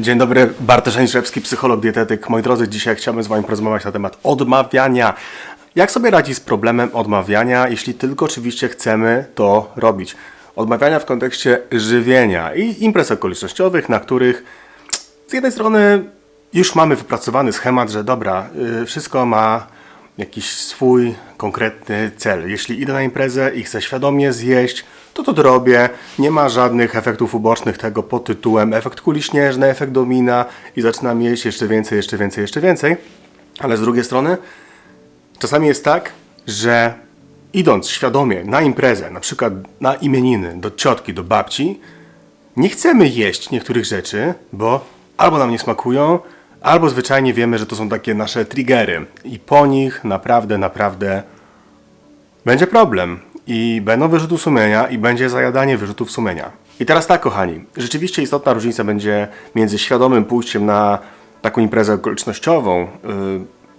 Dzień dobry, Bartosz Aniszewski, psycholog, dietetyk. Moi drodzy, dzisiaj chciałbym z Wami porozmawiać na temat odmawiania. Jak sobie radzić z problemem odmawiania, jeśli tylko oczywiście chcemy to robić? Odmawiania w kontekście żywienia i imprez okolicznościowych, na których z jednej strony już mamy wypracowany schemat, że dobra, y, wszystko ma jakiś swój konkretny cel. Jeśli idę na imprezę i chcę świadomie zjeść, to to robię. Nie ma żadnych efektów ubocznych tego pod tytułem efekt kuli śnieżnej, efekt domina i zaczynam jeść jeszcze więcej, jeszcze więcej, jeszcze więcej. Ale z drugiej strony czasami jest tak, że idąc świadomie na imprezę, na przykład na imieniny, do ciotki, do babci, nie chcemy jeść niektórych rzeczy, bo albo nam nie smakują, albo zwyczajnie wiemy, że to są takie nasze triggery i po nich naprawdę, naprawdę będzie problem i będą wyrzuty sumienia i będzie zajadanie wyrzutów sumienia. I teraz tak, kochani, rzeczywiście istotna różnica będzie między świadomym pójściem na taką imprezę okolicznościową, yy,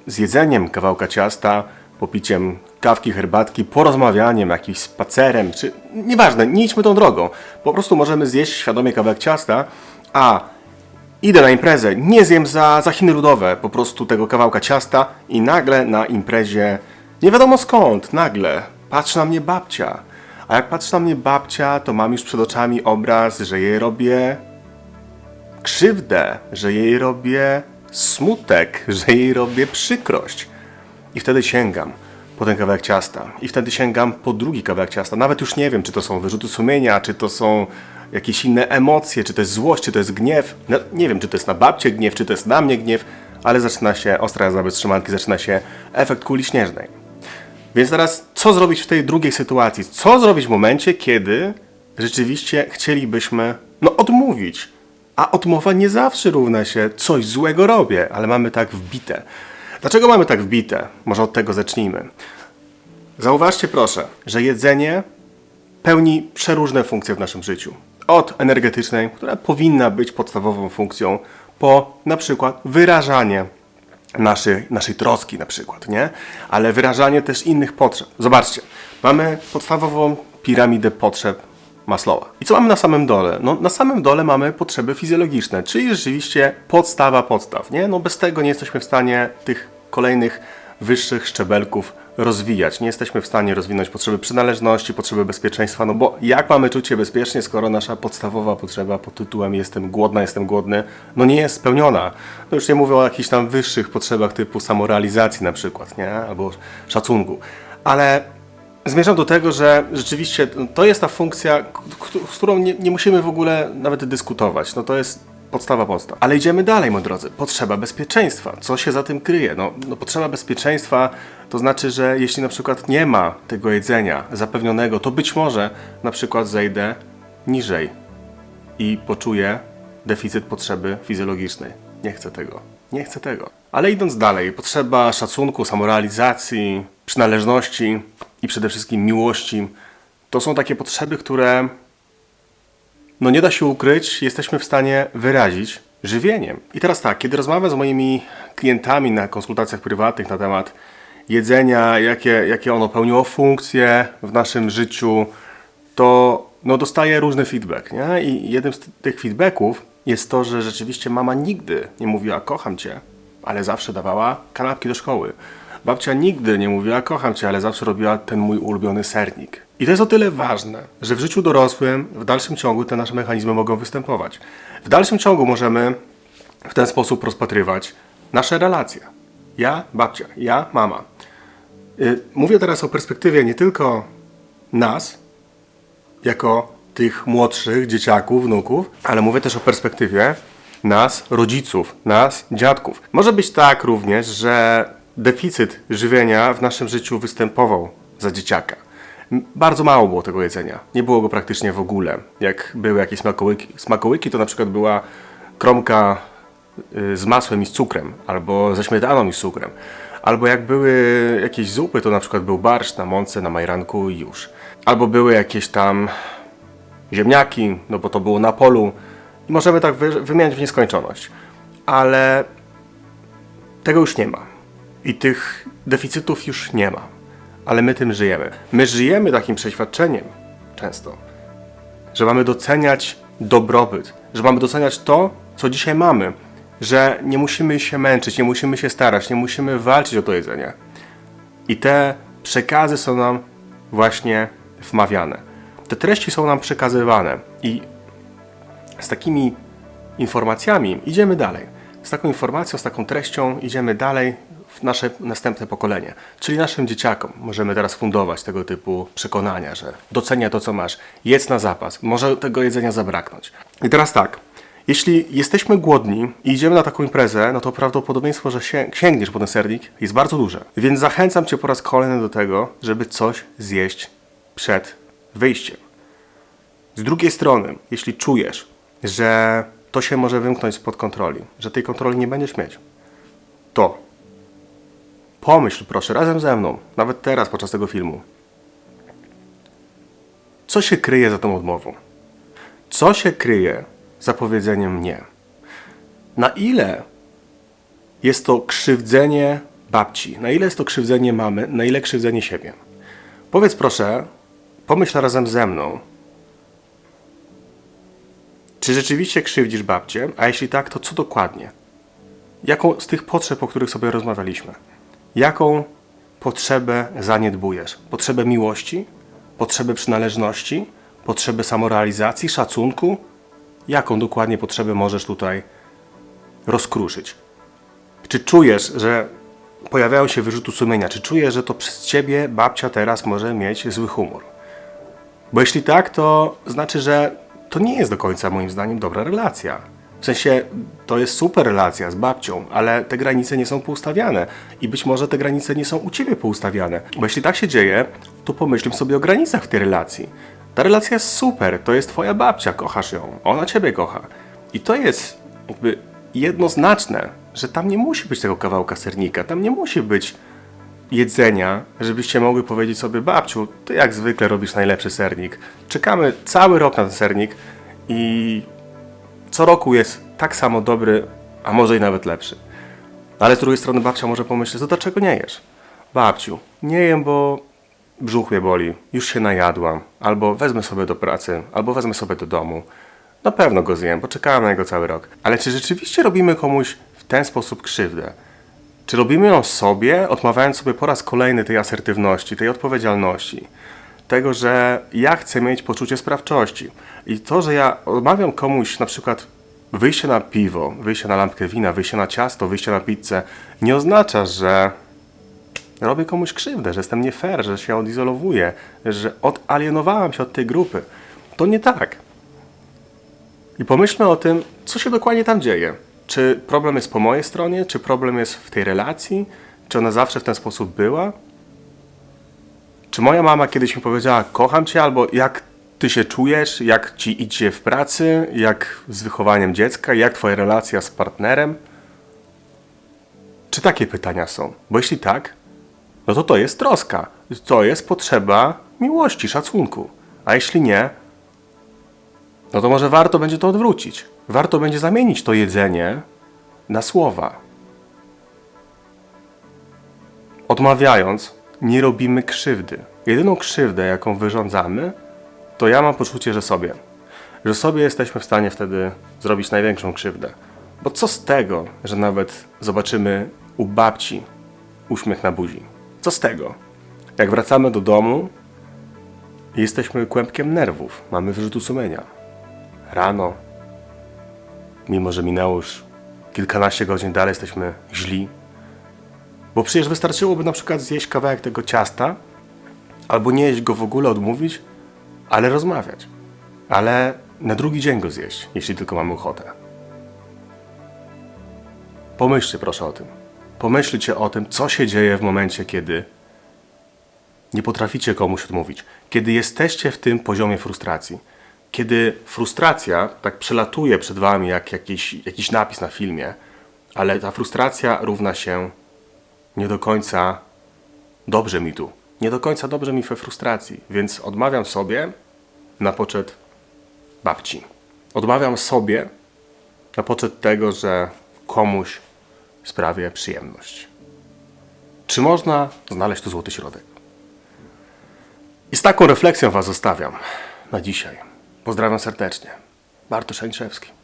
zjedzeniem kawałka ciasta, popiciem kawki, herbatki, porozmawianiem, jakimś spacerem, czy nieważne, nie idźmy tą drogą. Po prostu możemy zjeść świadomie kawałek ciasta, a Idę na imprezę, nie zjem za, za Chiny ludowe po prostu tego kawałka ciasta i nagle na imprezie, nie wiadomo skąd, nagle patrzy na mnie babcia. A jak patrzy na mnie babcia, to mam już przed oczami obraz, że jej robię krzywdę, że jej robię smutek, że jej robię przykrość. I wtedy sięgam po ten kawałek ciasta. I wtedy sięgam po drugi kawałek ciasta. Nawet już nie wiem, czy to są wyrzuty sumienia, czy to są jakieś inne emocje, czy to jest złość, czy to jest gniew. No, nie wiem, czy to jest na babcię gniew, czy to jest na mnie gniew, ale zaczyna się ostra jazda bez trzymanki, zaczyna się efekt kuli śnieżnej. Więc teraz, co zrobić w tej drugiej sytuacji? Co zrobić w momencie, kiedy rzeczywiście chcielibyśmy, no, odmówić? A odmowa nie zawsze równa się coś złego robię, ale mamy tak wbite. Dlaczego mamy tak wbite? Może od tego zacznijmy. Zauważcie proszę, że jedzenie pełni przeróżne funkcje w naszym życiu. Od energetycznej, która powinna być podstawową funkcją, po na przykład wyrażanie naszej, naszej troski na przykład, nie? Ale wyrażanie też innych potrzeb. Zobaczcie, mamy podstawową piramidę potrzeb Maslowa. I co mamy na samym dole? No, na samym dole mamy potrzeby fizjologiczne, czyli rzeczywiście podstawa podstaw, nie? No bez tego nie jesteśmy w stanie tych kolejnych wyższych szczebelków rozwijać. Nie jesteśmy w stanie rozwinąć potrzeby przynależności, potrzeby bezpieczeństwa, no bo jak mamy czuć się bezpiecznie, skoro nasza podstawowa potrzeba pod tytułem jestem głodna, jestem głodny, no nie jest spełniona. No już nie mówię o jakichś tam wyższych potrzebach typu samorealizacji na przykład, nie? Albo szacunku. Ale Zmierzam do tego, że rzeczywiście to jest ta funkcja, z którą nie, nie musimy w ogóle nawet dyskutować. No to jest podstawa podstaw. Ale idziemy dalej, moi drodzy. Potrzeba bezpieczeństwa. Co się za tym kryje? No, no potrzeba bezpieczeństwa to znaczy, że jeśli na przykład nie ma tego jedzenia zapewnionego, to być może na przykład zejdę niżej i poczuję deficyt potrzeby fizjologicznej. Nie chcę tego. Nie chcę tego. Ale idąc dalej, potrzeba szacunku, samorealizacji, przynależności i przede wszystkim miłości to są takie potrzeby, które no nie da się ukryć, jesteśmy w stanie wyrazić żywieniem. I teraz tak, kiedy rozmawiam z moimi klientami na konsultacjach prywatnych na temat jedzenia, jakie, jakie ono pełniło funkcje w naszym życiu, to no, dostaję różny feedback. Nie? I jednym z ty- tych feedbacków jest to, że rzeczywiście mama nigdy nie mówiła kocham cię, ale zawsze dawała kanapki do szkoły. Babcia nigdy nie mówiła kocham cię, ale zawsze robiła ten mój ulubiony sernik. I to jest o tyle ważne, że w życiu dorosłym w dalszym ciągu te nasze mechanizmy mogą występować. W dalszym ciągu możemy w ten sposób rozpatrywać nasze relacje. Ja, babcia, ja, mama. Y, Mówię teraz o perspektywie nie tylko nas, jako tych młodszych dzieciaków, wnuków, ale mówię też o perspektywie nas, rodziców, nas, dziadków. Może być tak również, że deficyt żywienia w naszym życiu występował za dzieciaka. Bardzo mało było tego jedzenia. Nie było go praktycznie w ogóle. Jak były jakieś smakołyki, smakołyki to na przykład była kromka y, z masłem i z cukrem, albo ze śmietaną i z cukrem. Albo jak były jakieś zupy, to na przykład był barszcz na mące, na majranku i już. Albo były jakieś tam ziemniaki, no bo to było na polu. I możemy tak wy, wymieniać w nieskończoność. Ale tego już nie ma. I tych deficytów już nie ma. Ale my tym żyjemy. My żyjemy takim przeświadczeniem często, że mamy doceniać dobrobyt, że mamy doceniać to, co dzisiaj mamy, że nie musimy się męczyć, nie musimy się starać, nie musimy walczyć o to jedzenie. I te przekazy są nam właśnie wmawiane. Te treści są nam przekazywane i z takimi informacjami idziemy dalej. Z taką informacją, z taką treścią idziemy dalej w nasze następne pokolenie. Czyli naszym dzieciakom możemy teraz fundować tego typu przekonania, że docenia to, co masz, jedz na zapas, może tego jedzenia zabraknąć. I teraz tak, jeśli jesteśmy głodni i idziemy na taką imprezę, no to prawdopodobieństwo, że się- sięgniesz po ten sernik jest bardzo duże. Więc zachęcam Cię po raz kolejny do tego, żeby coś zjeść przed wyjściem. Z drugiej strony, jeśli czujesz, że to się może wymknąć spod kontroli, że tej kontroli nie będziesz mieć, to pomyśl proszę razem ze mną, nawet teraz podczas tego filmu, co się kryje za tą odmową? Co się kryje za powiedzeniem nie? Na ile jest to krzywdzenie babci? Na ile jest to krzywdzenie mamy? Na ile krzywdzenie siebie? Powiedz proszę, pomyśl razem ze mną, czy rzeczywiście krzywdzisz babcię? A jeśli tak, to co dokładnie? Jaką z tych potrzeb, o których sobie rozmawialiśmy, jaką potrzebę zaniedbujesz? Potrzebę miłości? Potrzebę przynależności? Potrzebę samorealizacji, szacunku? Jaką dokładnie potrzebę możesz tutaj rozkruszyć? Czy czujesz, że pojawiają się wyrzuty sumienia? Czy czujesz, że to przez ciebie babcia teraz może mieć zły humor? Bo jeśli tak, to znaczy, że to nie jest do końca moim zdaniem dobra relacja. W sensie to jest super relacja z babcią, ale te granice nie są poustawiane i być może te granice nie są u ciebie poustawiane. Bo jeśli tak się dzieje, to pomyślmy sobie o granicach w tej relacji. Ta relacja jest super, to jest twoja babcia, kochasz ją, ona ciebie kocha. I to jest jakby jednoznaczne, że tam nie musi być tego kawałka sernika, tam nie musi być jedzenia, żebyście mogły powiedzieć sobie, babciu, ty jak zwykle robisz najlepszy sernik. Czekamy cały rok na ten sernik i co roku jest tak samo dobry, a może i nawet lepszy. Ale z drugiej strony babcia może pomyśleć, to dlaczego nie jesz? Babciu, nie jem, bo brzuch mnie boli, już się najadłam, albo wezmę sobie do pracy, albo wezmę sobie do domu. Na pewno go zjem, bo czekałem na niego cały rok. Ale czy rzeczywiście robimy komuś w ten sposób krzywdę? Czy robimy ją sobie, odmawiając sobie po raz kolejny tej asertywności, tej odpowiedzialności? Tego, że ja chcę mieć poczucie sprawczości. I to, że ja odmawiam komuś na przykład wyjście na piwo, wyjście na lampkę wina, wyjście na ciasto, wyjście na pizzę, nie oznacza, że robię komuś krzywdę, że jestem nie fair, że się odizolowuję, że odalienowałam się od tej grupy. To nie tak. I pomyślmy o tym, co się dokładnie tam dzieje. Czy problem jest po mojej stronie, czy problem jest w tej relacji, czy ona zawsze w ten sposób była? Czy moja mama kiedyś mi powiedziała, kocham cię, albo jak ty się czujesz, jak ci idzie w pracy, jak z wychowaniem dziecka, jak twoja relacja z partnerem? Czy takie pytania są? Bo jeśli tak, no to to jest troska. To jest potrzeba miłości, szacunku. A jeśli nie, no to może warto będzie to odwrócić. Warto będzie zamienić to jedzenie na słowa. Odmawiając, nie robimy krzywdy. Jedyną krzywdę, jaką wyrządzamy, to ja mam poczucie, że sobie. Że sobie jesteśmy w stanie wtedy zrobić największą krzywdę. Bo co z tego, że nawet zobaczymy u babci uśmiech na buzi? Co z tego? Jak wracamy do domu, jesteśmy kłębkiem nerwów, mamy wyrzutu sumienia. Rano, mimo że minęło już kilkanaście godzin, dalej jesteśmy źli. Bo przecież wystarczyłoby na przykład zjeść kawałek tego ciasta, albo nie jeść go w ogóle, odmówić, ale rozmawiać. Ale na drugi dzień go zjeść, jeśli tylko mamy ochotę. Pomyślcie proszę o tym. Pomyślcie o tym, co się dzieje w momencie, kiedy nie potraficie komuś odmówić. Kiedy jesteście w tym poziomie frustracji. Kiedy frustracja tak przelatuje przed wami jak jakiś, jakiś napis na filmie, ale ta frustracja równa się nie do końca dobrze mi tu. Nie do końca dobrze mi we frustracji, więc odmawiam sobie na poczet babci. Odmawiam sobie na poczet tego, że komuś sprawię przyjemność. Czy można znaleźć tu złoty środek? I z taką refleksją Was zostawiam na dzisiaj. Pozdrawiam serdecznie. Bartosz Aniszewski.